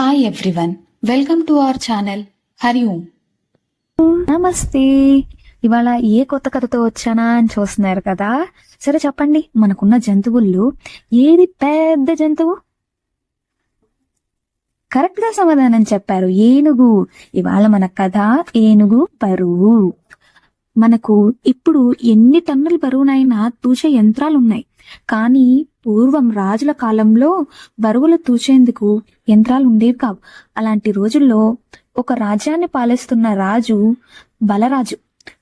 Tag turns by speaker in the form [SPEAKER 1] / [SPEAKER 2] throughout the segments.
[SPEAKER 1] Hi everyone welcome to our channel Hari Om
[SPEAKER 2] నమస్తే. ఇవాళ ఏ కొత్త కథతో వచ్చానా అని చూస్తున్నారు కదా? సరే చెప్పండి. మనకున్న జంతువుల్లో ఏది పెద్ద జంతువు? కరెక్ట్గా సమాధానం చెప్పారు. ఏనుగు. ఇవాళ మన కథ ఏనుగు పరువు. మనకు ఇప్పుడు ఎన్ని టన్నుల బరువునైనా తూచే యంత్రాలు ఉన్నాయి కానీ పూర్వం రాజుల కాలంలో బరువులు తూచేందుకు యంత్రాలు ఉండేవి కావు. అలాంటి రోజుల్లో ఒక రాజ్యాన్ని పాలిస్తున్న రాజు బలరాజు.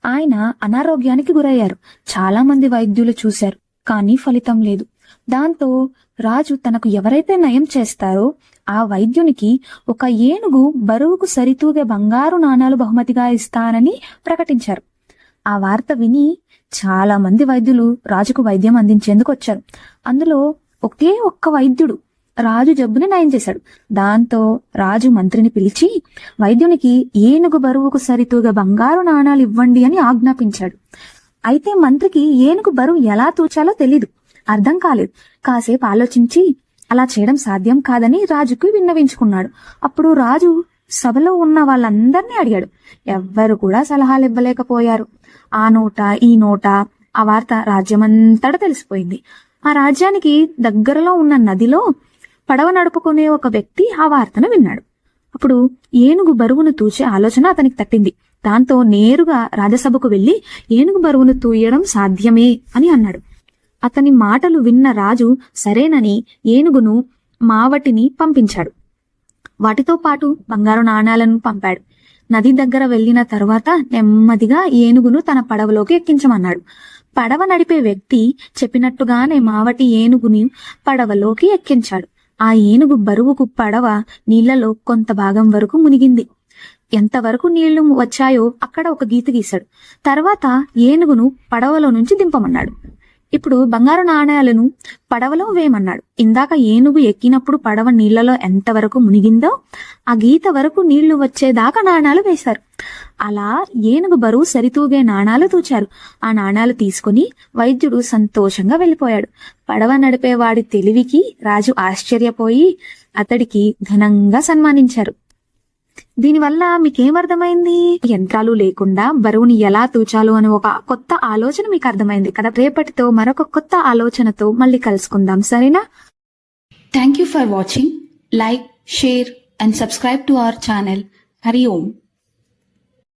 [SPEAKER 2] ఆయన అనారోగ్యానికి గురయ్యారు. చాలా మంది వైద్యులు చూశారు కానీ ఫలితం లేదు. దాంతో రాజు తనకు ఎవరైతే నయం చేస్తారో ఆ వైద్యునికి ఒక ఏనుగు బరువుకు సరితూగే బంగారు నాణాలు బహుమతిగా ఇస్తానని ప్రకటించారు. ఆ వార్త విని చాలా మంది వైద్యులు రాజుకు వైద్యం అందించేందుకు వచ్చారు. అందులో ఒకే ఒక్క వైద్యుడు రాజు జబ్బుని నయం చేశాడు. దాంతో రాజు మంత్రిని పిలిచి వైద్యునికి ఏనుగు బరువుకు సరితూగా బంగారు నాణాలు ఇవ్వండి అని ఆజ్ఞాపించాడు. అయితే మంత్రికి ఏనుగు బరువు ఎలా తూచాలో తెలీదు. అర్థం కాలేదు. కాసేపు ఆలోచించి అలా చేయడం సాధ్యం కాదని రాజుకు విన్నవించుకున్నాడు. అప్పుడు రాజు సభలో ఉన్న వాళ్ళందరినీ అడిగాడు. ఎవ్వరు కూడా సలహాలు ఇవ్వలేకపోయారు ఆ నోట ఈ నోట ఆ వార్త రాజ్యమంతటా తెలిసిపోయింది. ఆ రాజ్యానికి దగ్గరలో ఉన్న నదిలో పడవ నడుపుకునే ఒక వ్యక్తి ఆ వార్తను విన్నాడు. అప్పుడు ఏనుగు బరువును తూచే ఆలోచన అతనికి తట్టింది. దాంతో నేరుగా రాజసభకు వెళ్ళి ఏనుగు బరువును తూయడం సాధ్యమే అని అన్నాడు. అతని మాటలు విన్న రాజు సరేనని ఏనుగును మావటిని పంపించాడు. వాటితో పాటు బంగారు నాణాలను పంపాడు. నది దగ్గర వెళ్ళిన తరువాత నెమ్మదిగా ఏనుగును తన పడవలోకి ఎక్కించమన్నాడు. పడవ నడిపే వ్యక్తి చెప్పినట్టుగానే మావటి ఏనుగుని పడవలోకి ఎక్కించాడు. ఆ ఏనుగు బరువుకు పడవ నీళ్ళలో కొంత భాగం వరకు మునిగింది. ఎంతవరకు నీళ్ళు వచ్చాయో అక్కడ ఒక గీత గీశాడు. తర్వాత ఏనుగును పడవలో నుంచి దింపమన్నాడు. ఇప్పుడు బంగారు నాణేలను పడవలో వేయమన్నాడు. ఇందాక ఏనుగు ఎక్కినప్పుడు పడవ నీళ్ళలో ఎంతవరకు మునిగిందో ఆ గీత వరకు నీళ్ళు వచ్చేదాకా నాణాలు వేశారు. అలా ఏనుగు బరువు సరితూగే నాణాలు తూచారు. ఆ నాణాలు తీసుకుని వైద్యుడు సంతోషంగా వెళ్ళిపోయాడు. పడవ నడిపేవాడి తెలివికి రాజు ఆశ్చర్యపోయి అతడికి ఘనంగా సన్మానించారు. దీనివల్ల మీకేమర్థమైంది? యంత్రాలు లేకుండా బరువుని ఎలా తూచాలో అని ఒక కొత్త ఆలోచన మీకు అర్థమైంది కదా. రేపటితో మరొక కొత్త ఆలోచనతో మళ్ళీ కలుసుకుందాం. సరేనా?
[SPEAKER 1] Thank you for watching like share and subscribe to our channel Hari Om